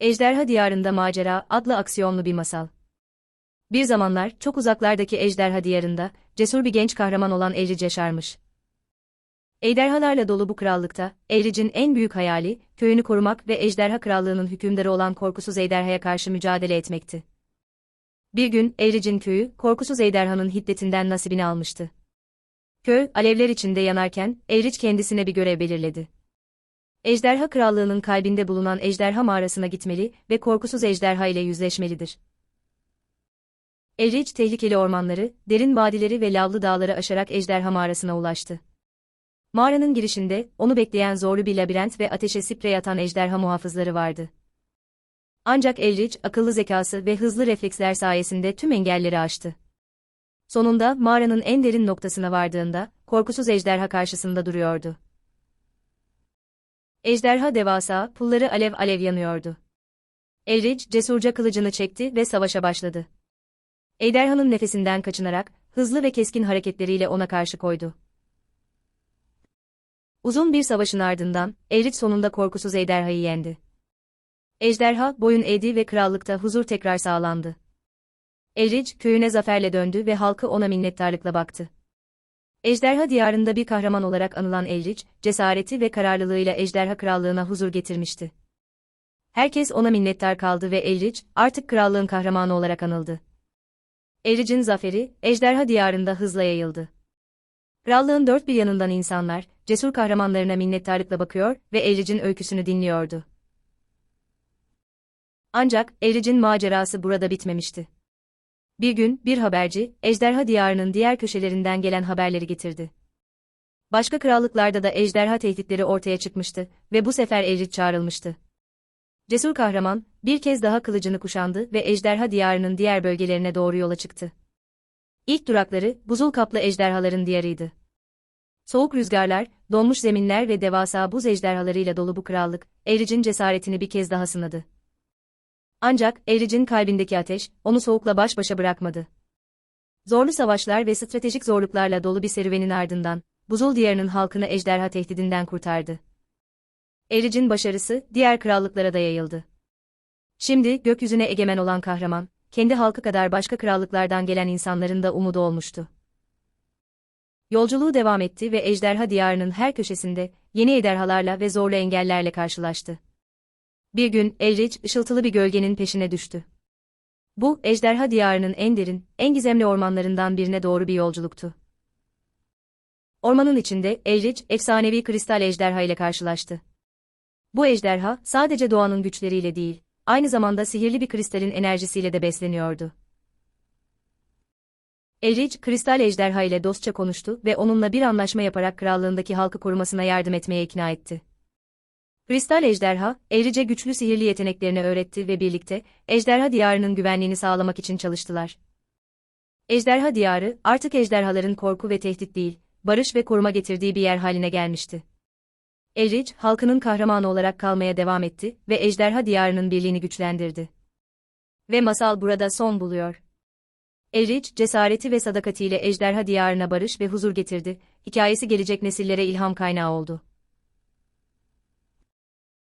Ejderha Diyarında Macera adlı aksiyonlu bir masal. Bir zamanlar çok uzaklardaki Ejderha Diyarında cesur bir genç kahraman olan Elric yaşarmış. Ejderhalarla dolu bu krallıkta Elric'in en büyük hayali köyünü korumak ve Ejderha Krallığı'nın hükümdarı olan korkusuz ejderhaya karşı mücadele etmekti. Bir gün Elric'in köyü korkusuz ejderhanın hiddetinden nasibini almıştı. Köy alevler içinde yanarken Elric kendisine bir görev belirledi. Ejderha Krallığı'nın kalbinde bulunan ejderha mağarasına gitmeli ve korkusuz ejderha ile yüzleşmelidir. Elric tehlikeli ormanları, derin vadileri ve lavlı dağları aşarak ejderha mağarasına ulaştı. Mağaranın girişinde onu bekleyen zorlu bir labirent ve ateşe sprey atan ejderha muhafızları vardı. Ancak Elric, akıllı zekası ve hızlı refleksler sayesinde tüm engelleri aştı. Sonunda mağaranın en derin noktasına vardığında, korkusuz ejderha karşısında duruyordu. Ejderha devasa, pulları alev alev yanıyordu. Elric cesurca kılıcını çekti ve savaşa başladı. Ejderhanın nefesinden kaçınarak, hızlı ve keskin hareketleriyle ona karşı koydu. Uzun bir savaşın ardından, Elric sonunda korkusuz ejderhayı yendi. Ejderha, boyun eğdi ve krallıkta huzur tekrar sağlandı. Elric, köyüne zaferle döndü ve halkı ona minnettarlıkla baktı. Ejderha diyarında bir kahraman olarak anılan Elric, cesareti ve kararlılığıyla Ejderha Krallığına huzur getirmişti. Herkes ona minnettar kaldı ve Elric, artık krallığın kahramanı olarak anıldı. Elric'in zaferi, Ejderha diyarında hızla yayıldı. Krallığın dört bir yanından insanlar, cesur kahramanlarına minnettarlıkla bakıyor ve Elric'in öyküsünü dinliyordu. Ancak, Elric'in macerası burada bitmemişti. Bir gün, bir haberci, ejderha diyarının diğer köşelerinden gelen haberleri getirdi. Başka krallıklarda da ejderha tehditleri ortaya çıkmıştı ve bu sefer Elric çağrılmıştı. Cesur kahraman, bir kez daha kılıcını kuşandı ve ejderha diyarının diğer bölgelerine doğru yola çıktı. İlk durakları, buzul kaplı ejderhaların diyarıydı. Soğuk rüzgarlar, donmuş zeminler ve devasa buz ejderhalarıyla dolu bu krallık, Elric'in cesaretini bir kez daha sınadı. Ancak Eric'in kalbindeki ateş onu soğukla baş başa bırakmadı. Zorlu savaşlar ve stratejik zorluklarla dolu bir serüvenin ardından Buzul Diyarı'nın halkını ejderha tehdidinden kurtardı. Eric'in başarısı diğer krallıklara da yayıldı. Şimdi gökyüzüne egemen olan kahraman, kendi halkı kadar başka krallıklardan gelen insanların da umudu olmuştu. Yolculuğu devam etti ve ejderha diyarının her köşesinde yeni ejderhalarla ve zorlu engellerle karşılaştı. Bir gün Elric ışıltılı bir gölgenin peşine düştü. Bu, ejderha diyarının en derin, en gizemli ormanlarından birine doğru bir yolculuktu. Ormanın içinde Elric, efsanevi kristal ejderha ile karşılaştı. Bu ejderha, sadece doğanın güçleriyle değil, aynı zamanda sihirli bir kristalin enerjisiyle de besleniyordu. Elric, kristal ejderha ile dostça konuştu ve onunla bir anlaşma yaparak krallığındaki halkı korumasına yardım etmeye ikna etti. Kristal Ejderha, Erice güçlü sihirli yeteneklerini öğretti ve birlikte, Ejderha Diyarı'nın güvenliğini sağlamak için çalıştılar. Ejderha Diyarı, artık ejderhaların korku ve tehdit değil, barış ve koruma getirdiği bir yer haline gelmişti. Elric, halkının kahramanı olarak kalmaya devam etti ve Ejderha Diyarı'nın birliğini güçlendirdi. Ve masal burada son buluyor. Elric, cesareti ve sadakatiyle Ejderha Diyarı'na barış ve huzur getirdi, hikayesi gelecek nesillere ilham kaynağı oldu.